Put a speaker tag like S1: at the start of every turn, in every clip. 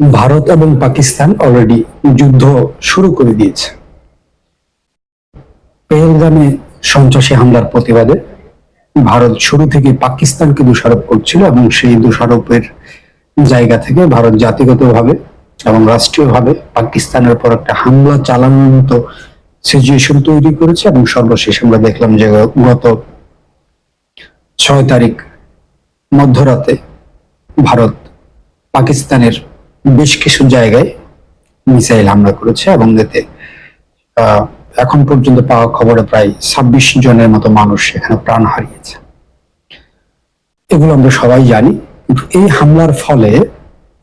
S1: ভারত এবং পাকিস্তান অলরেডি যুদ্ধ শুরু করে দিয়েছে। পেহেলগামে সন্ত্রাসী হামলার প্রতিবাদে ভারত শুরু থেকে পাকিস্তানকে দোষারোপ করছিল এবং সেই দোষারোপের জায়গা থেকে ভারত জাতিগতভাবে এবং রাষ্ট্রীয়ভাবে পাকিস্তানের পর একটা হামলা চালানোর মতো সিচুয়েশন তৈরি করেছে এবং সর্বশেষ আমরা দেখলাম যে গত ছয় তারিখ মধ্যরাতে ভারত পাকিস্তানের বেশ কিছু জায়গায় মিসাইল হামলা করেছে এবং এতে এখন পর্যন্ত পাওয়া খবরে প্রায় ছাব্বিশ জনের মতো মানুষ এখানে প্রাণ হারিয়েছে। এগুলো আমরা সবাই জানি, কিন্তু এই হামলার ফলে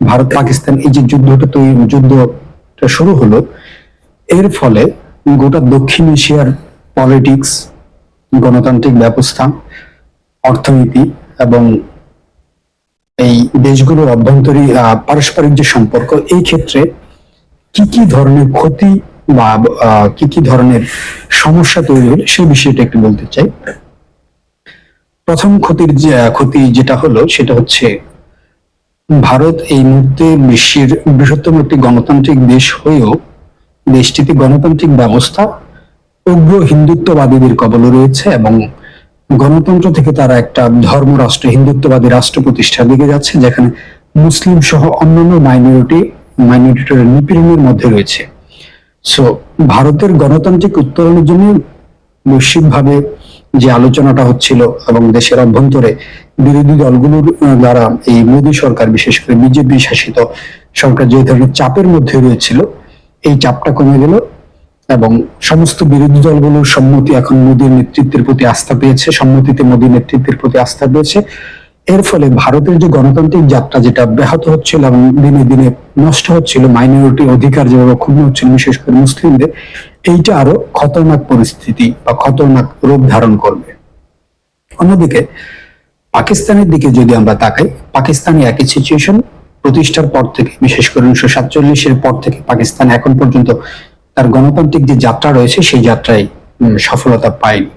S1: ভারত পাকিস্তান এই যে যুদ্ধটা তৈরি, যুদ্ধটা শুরু হলো, এর ফলে গোটা দক্ষিণ এশিয়ার পলিটিক্স গণতান্ত্রিক ব্যবস্থা, অর্থনীতি এবং এই দেশগুলোর অভ্যন্তরীণ পারস্পরিক যে সম্পর্ক, এই ক্ষেত্রে কি কি ধরনের ক্ষতি বা কি কি ধরনের সমস্যা তৈরি হলো, সেই বিষয়টা একটু বলতে চাই। প্রথম ক্ষতির যে ক্ষতি যেটা হলো, সেটা হচ্ছে ভারত এই মুহূর্তে বিশ্বের বৃহত্তম একটি গণতান্ত্রিক দেশ হয়েও দেশটিতে গণতান্ত্রিক ব্যবস্থা উগ্র হিন্দুত্ববাদীদের কবলে রয়েছে এবং গণতন্ত্র থেকে তারা একটা ধর্মরাষ্ট্র, হিন্দুত্ববাদী রাষ্ট্র প্রতিষ্ঠার দিকে যাচ্ছে, যেখানে মুসলিম সহ অন্যান্য মাইনরিটি মাইনরিটির নিপীড়নের মধ্যে রয়েছে। সো ভারতের গণতান্ত্রিক উত্তরণের জন্য বৈশ্বিকভাবে যে আলোচনাটা হচ্ছিল এবং দেশের অভ্যন্তরে বিরোধী দলগুলোর দ্বারা এই মোদী সরকার, বিশেষ করে বিজেপি শাসিত সরকার যে ধরনের চাপের মধ্যে রয়েছিল, এই চাপটা কমে গেল। এবং সমস্ত বিরোধী দলগুলোর সম্মতি এখন মোদীর নেতৃত্বের প্রতি আস্থা পেয়েছে, সম্মতিতে মোদীর নেতৃত্বের প্রতি আস্থা পেয়েছে। এর ফলে ভারতের যে গণতান্ত্রিক যাত্রা যেটা ব্যাহত হচ্ছিল এবং দিনে দিনে নষ্ট হচ্ছিল মাইনরিটি অধিকার যেভাবে ক্ষুণ্ণ হচ্ছিল, বিশেষ করে মুসলিমদের, এইটা আরও খতরনাক পরিস্থিতি বা খতরনাক রূপ ধারণ করবে। অন্যদিকে, পাকিস্তানের দিকে যদি আমরা তাকাই, পাকিস্তানে একই সিচুয়েশন প্রতিষ্ঠার পর থেকে, বিশেষ করে উনিশশো সাতচল্লিশের পর থেকে পাকিস্তান এখন পর্যন্ত তার গণতান্ত্রিক যে যাত্রা রয়েছে, সেই যাত্রায় সফলতা পায়নি।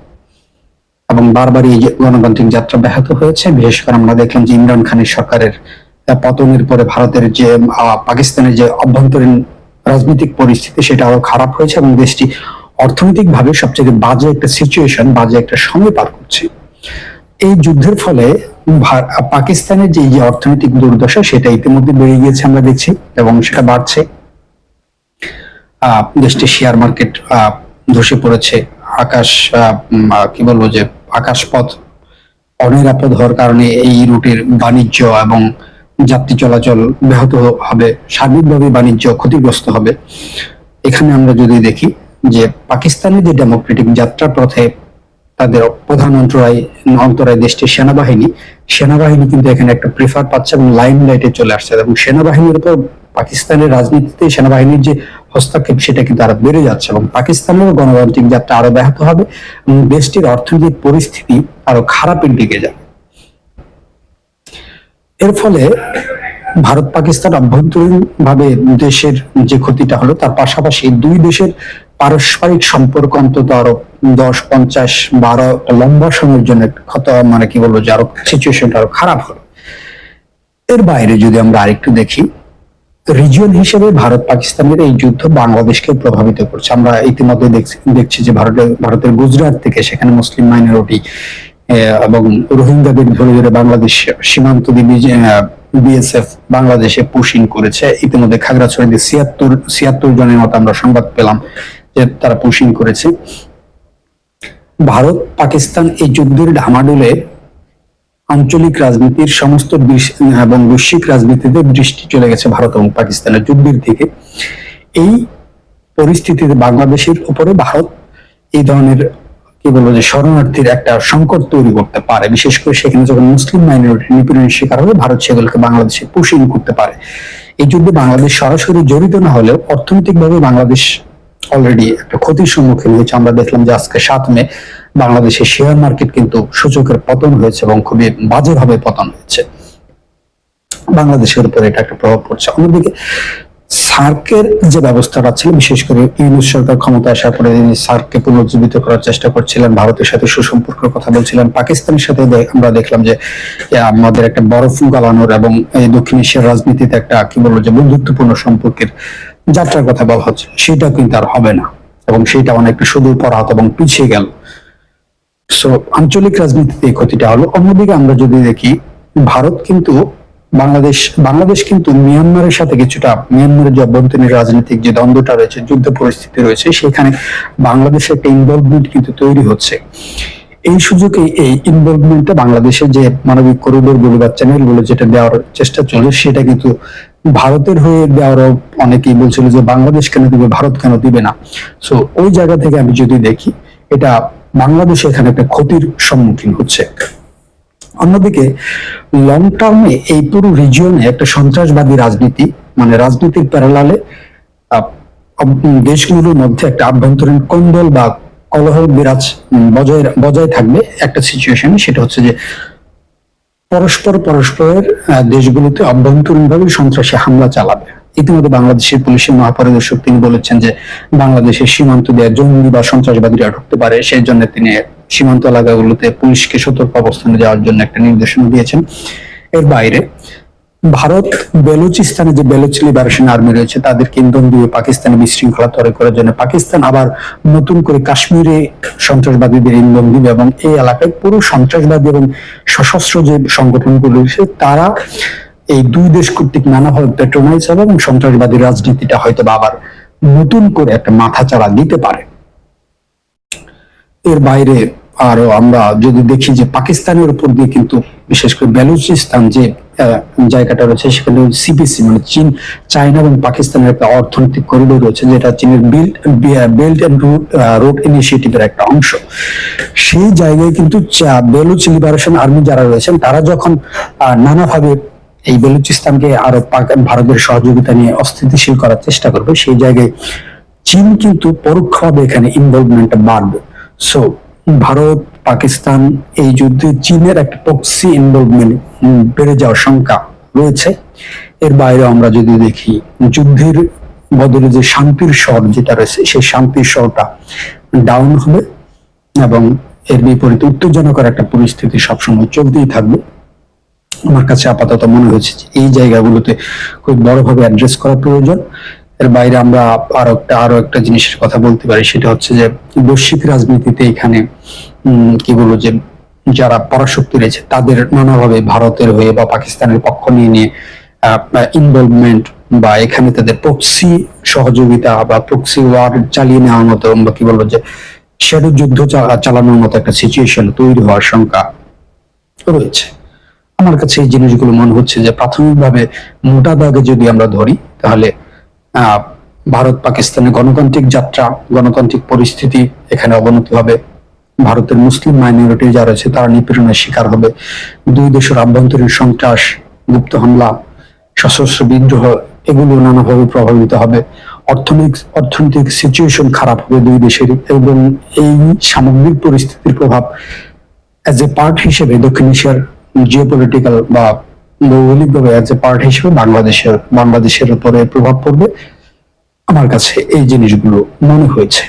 S1: এবং বারবার এই গণতান্ত্রিক যাত্রা ব্যাহত হয়েছে, বিশেষ করে আমরা দেখলাম যে ইমরান খানের সরকারের পতনের পরে ভারতের যে পাকিস্তানের যে অভ্যন্তরীণ রাজনৈতিক পরিস্থিতি, সেটা আরও খারাপ হয়েছে এবং দেশটি অর্থনৈতিকভাবে সবচেয়ে বাজে একটা সিচুয়েশন বাজে একটা সময় পার করছে। এই যুদ্ধের ফলে পাকিস্তানের যে অর্থনৈতিক দুর্দশা, সেটা ইতিমধ্যে বেড়ে গিয়েছে আমরা দেখছি এবং সেটা বাড়ছে। দেশটির শেয়ার মার্কেট ধসে পড়েছে। আকাশ কি বলব যে, আকাশপথ অনিরাপদ হওয়ার কারণে এই রুটের বাণিজ্য এবং যাত্রী চলাচল ব্যাহত হবে, সার্বিকভাবে বাণিজ্য ক্ষতিগ্রস্ত হবে। এখানে আমরা যদি দেখি যে পাকিস্তানের যে ডেমোক্রেটিক যাত্রা পথে তাদের প্রধান অন্তরায় অন্তরায় দেশটির সেনাবাহিনী। সেনাবাহিনী কিন্তু এখানে একটা প্রেফার পাচ্ছে এবং লাইন লাইটে চলে আসছে এবং সেনাবাহিনীর উপর পাকিস্তানের রাজনীতিতে সেনাবাহিনীর যে হস্তক্ষেপ, সেটা কিন্তু আরও বেড়ে যাচ্ছে এবং পাকিস্তানের গণতান্ত্রিক যাত্রা আরও ব্যাহত হবে দেশটির অর্থনৈতিক পরিস্থিতি আরও খারাপের দিকে যাবে। এর ফলে ভারত পাকিস্তান অভ্যন্তরীণ ভাবে দেশের যে ক্ষতিটা হলো, তার পাশাপাশি দুই দেশের পারস্পরিক সম্পর্ক অন্তত আরও দশ, পঞ্চাশ, বারো লম্বা সময়ের জন্য ক্ষত মানে কি বলব, যে আরও সিচুয়েশনটা আরও খারাপ হলো এর বাইরে যদি আমরা আরেকটু দেখি রিজিয়ন হিসেবে ভারত পাকিস্তানের এই যুদ্ধ বাংলাদেশকে প্রভাবিত করছে। আমরা ইতিমধ্যে দেখছি যে ভারতের ভারতের গুজরাট থেকে সেখানে মুসলিম মাইনরিটি এবং রোহিঙ্গাদের ধরে ধরে বাংলাদেশ সীমান্ত বিএসএফ বাংলাদেশে পুশিং করেছে। ইতিমধ্যে খাগড়াছড়িতে ছিয়াত্তর ছিয়াত্তর জনের মতো আমরা সংবাদ পেলাম যে তারা পুশিং করেছে। ভারত পাকিস্তান এই যুদ্ধের ঢামাডোলে আঞ্চলিক রাজনীতির সমস্ত এবং বৈশ্বিক রাজনীতিতে দৃষ্টি চলে গেছে ভারত এবং পাকিস্তানের যুদ্ধের দিকে। এই পরিস্থিতিতে বাংলাদেশের উপরে ভারত এই ধরনের, কি বলব, যে শরণার্থীর একটা সংকট তৈরি করতে পারে। বিশেষ করে সেখানে যখন মুসলিম মাইনরিটি নিপীড়নের শিকার হবে, ভারত সেগুলোকে বাংলাদেশে পুষিং করতে পারে। এই যুদ্ধে বাংলাদেশ সরাসরি জড়িত না হলেও অর্থনৈতিকভাবে বাংলাদেশ অলরেডি একটা ক্ষতির সম্মুখীন হয়েছে। আমরা দেখলাম যে আজকে সাত মে বাংলাদেশের শেয়ার মার্কেট কিন্তু সূচকের পতন হয়েছে এবং খুবই বাজেভাবে পতন হয়েছে। বাংলাদেশের উপর এটা একটা প্রভাব পড়ছে। অন্যদিকে সার্কের যে ব্যবস্থাটা ছিল, বিশেষ করে ইউনুস সরকার ক্ষমতা আসার পরে তিনি সার্ককে পুনর্জীবিত করার চেষ্টা করছিলেন, ভারতের সাথে সুসম্পর্কের কথা বলছিলেন, পাকিস্তানের সাথে আমরা দেখলাম যে আমাদের একটা বরফ গালানোর এবং দক্ষিণ এশিয়ার রাজনীতিতে একটা, কি বলব, যে বন্ধুত্বপূর্ণ সম্পর্কের যাত্রার কথা বলা হচ্ছে, সেটা কিন্তু আর হবে না। এবং সেটা অনেকটা সুদূর পরাহত এবং পিছিয়ে গেল। সো আঞ্চলিক রাজনীতিতে এই ক্ষতিটা হলো। অন্যদিকে আমরা যদি দেখি, ভারত কিন্তু বাংলাদেশ বাংলাদেশ কিন্তু মিয়ানমারের সাথে কিছুটা, মিয়ানমারের যে অভ্যন্তরীণ রাজনৈতিক যে দ্বন্দ্বটা রয়েছে, যুদ্ধ পরিস্থিতি রয়েছে, সেখানে বাংলাদেশের একটা ইনভলভমেন্ট কিন্তু তৈরি হচ্ছে। এই সুযোগে এই ইনভলভমেন্টটা বাংলাদেশের যে মানবিক করিডোরগুলো বা চ্যানেলগুলো যেটা দেওয়ার চেষ্টা চলে সেটা কিন্তু ভারতের হয়ে দেওয়ারও অনেকেই বলছিল যে বাংলাদেশ কেন দিবে, ভারত কেন দিবে না? সো ওই জায়গা থেকে আমি যদি দেখি, এটা বাংলাদেশ এখানে একটা ক্ষতির সম্মুখীন হচ্ছে। অন্যদিকে লং টার্মে এই পুরো রিজিয়নে একটা সন্ত্রাসবাদী রাজনীতি মানে রাজনীতির প্যারালালে দেশগুলোর মধ্যে একটা আভ্যন্তরীণ কন্দল বা কলহ বিরাজ বজায় বজায় থাকবে একটা সিচুয়েশন সেটা হচ্ছে যে পরস্পর পরস্পরের দেশগুলোতে অভ্যন্তরীণভাবে সন্ত্রাসী হামলা চালাবে। ইতিমধ্যে বাংলাদেশের পুলিশের মহাপরিদর্শক তিনি বলেছেন যে বাংলাদেশের সীমান্ত দিয়ে জঙ্গি বা সন্ত্রাসবাদীরা ঢুকতে পারে। সেই জন্য তিনি সীমান্ত এলাকাগুলোতে পুলিশকে সতর্ক অবস্থানে যাওয়ার জন্য একটা নির্দেশনা দিয়েছেন। এর বাইরে ভারত, বেলুচিস্তানে যে বেলুচ লিবারেশন আর্মি রয়েছে তাদেরকে ইন্ধন দিয়ে পাকিস্তানে বিশৃঙ্খলা তৈরি করার জন্য পাকিস্তান আবার নতুন করে কাশ্মীরে সন্ত্রাসবাদীদের ইন্ধন দিবে এবং এই এলাকায় পুরো সন্ত্রাসবাদী এবং সশস্ত্র যে সংগঠনগুলো রয়েছে, তারা এই দুই দেশ কর্তৃক নানাভাবে পেট্রোনাইজ হবে এবং সন্ত্রাসবাদী রাজনীতিটা হয়তো আবার নতুন করে একটা মাথা চাড়া দিতে পারে। এর বাইরে আরও আমরা যদি দেখি যে পাকিস্তানের উপর দিয়ে কিন্তু বিশেষ করে বেলুচিস্তান যে জায়গাটা রয়েছে, সেখানে সিপিসি মানে চীন, চায়না এবং পাকিস্তানের একটা অর্থনৈতিক করিডোর রয়েছে, যেটা চীনের বিল্ড বেল্ট রুট রোড ইনিশিয়েটিভের একটা অংশ। সেই জায়গায় কিন্তু বেলুচ লিবারেশন আর্মি যারা রয়েছেন, তারা যখন নানাভাবে এই বেলুচিস্তানকে আরও ভারতের সহযোগিতা নিয়ে অস্থিতিশীল করার চেষ্টা করবে, সেই জায়গায় চীন কিন্তু পরোক্ষভাবে এখানে ইনভলভমেন্টটা বাড়বে। সো ভারত, পাকিস্তান, এই যুদ্ধে চীনের একটা প্রক্সি ইনভলভমেন্ট বেড়ে যাওয়ার শঙ্কা রয়েছে। এর বাইরে আমরা যদি দেখি, যুদ্ধের বদলে যে শান্তির স্বর যেটা রয়েছে, সেই শান্তির স্বরটা ডাউন হবে এবং এর বিপরীতে উত্তেজনকর একটা পরিস্থিতি সবসময় চলতেই থাকবে। আমার কাছে আপাতত মনে হয়েছে এই জায়গাগুলোতে খুব বড়ভাবে অ্যাড্রেস করা প্রয়োজন। এর বাইরে আমরা আরও একটা আরও একটা জিনিসের কথা বলতে পারি, সেটা হচ্ছে যে বৈশ্বিক রাজনীতিতে এখানে কি বলব যে যারা পরাশক্তি রয়েছে, তাদের নানাভাবে ভারতের হয়ে বা পাকিস্তানের পক্ষ নিয়ে নিয়ে ইনভলভমেন্ট বা এখানে তাদের প্রক্সি সহযোগিতা বা প্রক্সি ওয়ার চালিয়ে নেওয়ার মতো বা কি বলব যে শ্যাডো যুদ্ধ চালানোর মতো একটা সিচুয়েশন তৈরি হওয়ার শঙ্কা রয়েছে। আমার কাছে এই জিনিসগুলো মনে হচ্ছে যে প্রাথমিকভাবে মোটা দাগে যদি আমরা ধরি, তাহলে ভারত পাকিস্তানের গণতান্ত্রিক যাত্রা, গণতান্ত্রিক পরিস্থিতি এখানে অবনতি হবে। ভারতের মুসলিম মাইনরিটি যারা আছে তারা নিপীড়নের শিকার হবে। দুই দেশের আভ্যন্তরীণ সন্ত্রাস, গুপ্ত হামলা, সশস্ত্র বিদ্রোহ, এগুলো নানাভাবে প্রভাবিত হবে। অর্থনৈতিক অর্থনৈতিক সিচুয়েশন খারাপ হবে দুই দেশের এবং এই সামগ্রিক পরিস্থিতির প্রভাব অ্যাজ এ পার্ট হিসেবে দক্ষিণ এশিয়ার জিওপলিটিক্যাল বা ভৌগোলিকভাবে অ্যাজ এ পার্ট হিসেবে বাংলাদেশের বাংলাদেশের উপরে প্রভাব পড়বে। আমার কাছে এই জিনিসগুলো মনে হয়েছে।